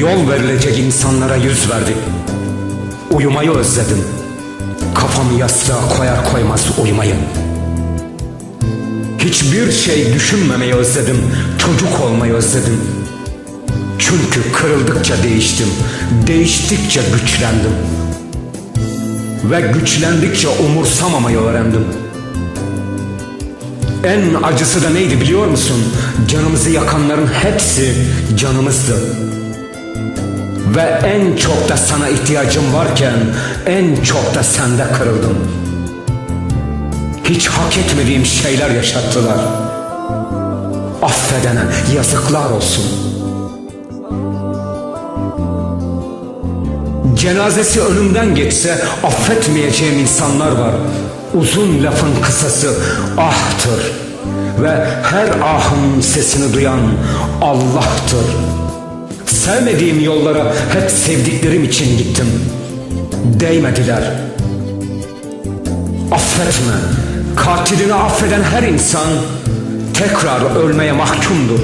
Yol verilecek insanlara yüz verdik. Uyumayı özledim. Kafamı yastığa koyar koymaz uyumayı. Hiçbir şey düşünmemeyi özledim. Çocuk olmayı özledim. Çünkü kırıldıkça değiştim. Değiştikçe güçlendim. Ve güçlendikçe umursamamayı öğrendim. En acısı da neydi biliyor musun? Canımızı yakanların hepsi canımızdı. Ve en çok da sana ihtiyacım varken en çok da sende kırıldım. Hiç hak etmediğim şeyler yaşattılar. Affedene yazıklar olsun. Cenazesi önümden geçse affetmeyeceğim insanlar var. Uzun lafın kısası ahtır. Ve her ahın sesini duyan Allah'tır. Sevmediğim yollara hep sevdiklerim için gittim. Değmediler. Affetme. Katilini affeden her insan tekrar ölmeye mahkumdur.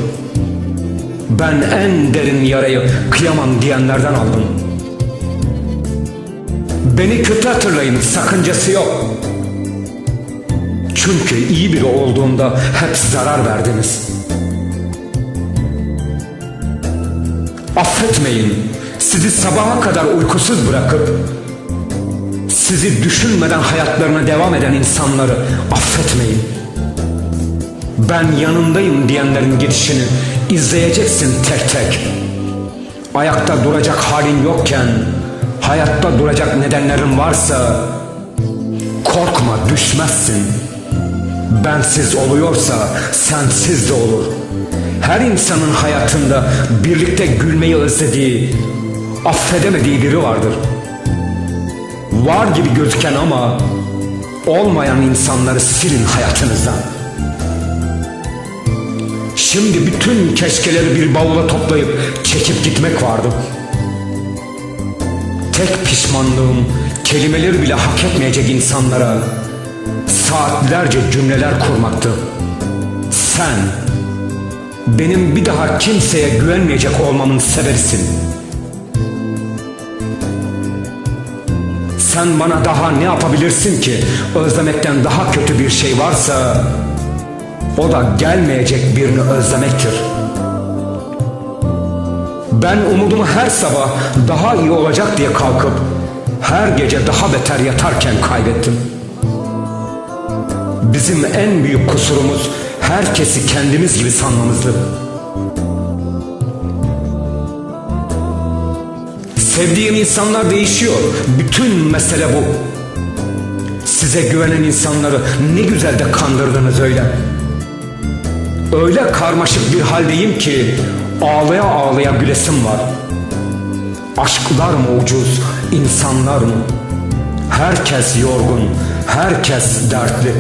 Ben en derin yarayı kıyamam diyenlerden aldım. Beni kötü hatırlayın, sakıncası yok. Çünkü iyi biri olduğumda hep zarar verdiniz. Affetmeyin. Sizi sabaha kadar uykusuz bırakıp sizi düşünmeden hayatlarına devam eden insanları affetmeyin. Ben yanındayım diyenlerin gidişini izleyeceksin tek tek. Ayakta duracak halin yokken hayatta duracak nedenlerin varsa korkma düşmezsin. Bensiz oluyorsa sensiz de olur. Her insanın hayatında birlikte gülmeyi özlediği, affedemediği biri vardır. Var gibi gözüken ama olmayan insanları silin hayatınızdan. Şimdi bütün keşkeleri bir bavula toplayıp çekip gitmek vardı. Tek pişmanlığım kelimeleri bile hak etmeyecek insanlara saatlerce cümleler kurmaktı. Sen benim bir daha kimseye güvenmeyecek olmamın sebebisin. Sen bana daha ne yapabilirsin ki? Özlemekten daha kötü bir şey varsa o da gelmeyecek birini özlemektir. Ben umudumu her sabah daha iyi olacak diye kalkıp her gece daha beter yatarken kaybettim. Bizim en büyük kusurumuz herkesi kendimiz gibi sanmamızdı. Sevdiğim insanlar değişiyor. Bütün mesele bu. Size güvenen insanları ne güzel de kandırdınız öyle. Öyle karmaşık bir haldeyim ki ağlaya ağlaya gülesim var. Aşklar mı ucuz, insanlar mı? Herkes yorgun, herkes dertli.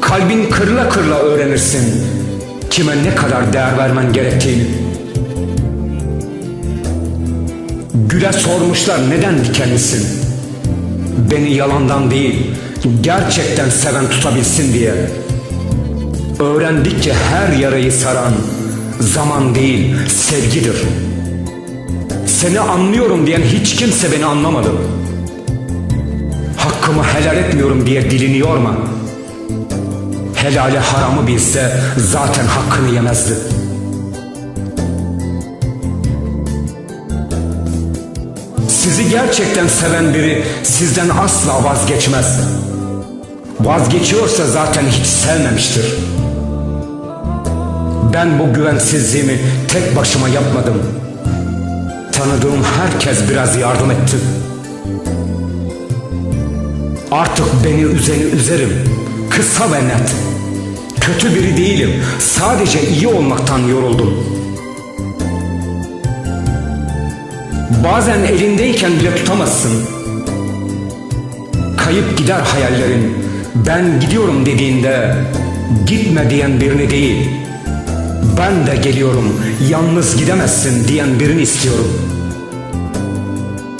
Kalbin kırla kırla öğrenirsin kime ne kadar değer vermen gerektiğini. Güle sormuşlar neden dikenlisin? Beni yalandan değil, gerçekten seven tutabilsin diye. Öğrendikçe her yarayı saran zaman değil, sevgidir. Seni anlıyorum diyen hiç kimse beni anlamadı. Hakkımı helal etmiyorum diye dilini yorma. Helali haramı bilse zaten hakkını yemezdi. Sizi gerçekten seven biri sizden asla vazgeçmez. Vazgeçiyorsa zaten hiç sevmemiştir. Ben bu güvensizliğimi tek başıma yapmadım. Tanıdığım herkes biraz yardım etti. Artık beni üzeni üzerim. Kısa ve net. Kötü biri değilim. Sadece iyi olmaktan yoruldum. Bazen elindeyken bile tutamazsın. Kayıp gider hayallerin. Ben gidiyorum dediğinde gitme diyen birini değil. Ben de geliyorum yalnız gidemezsin diyen birini istiyorum.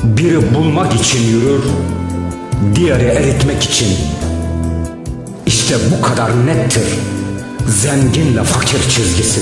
Biri bulmak için yürür, diğeri eritmek için. İşte bu kadar nettir zenginle fakir çizgisi.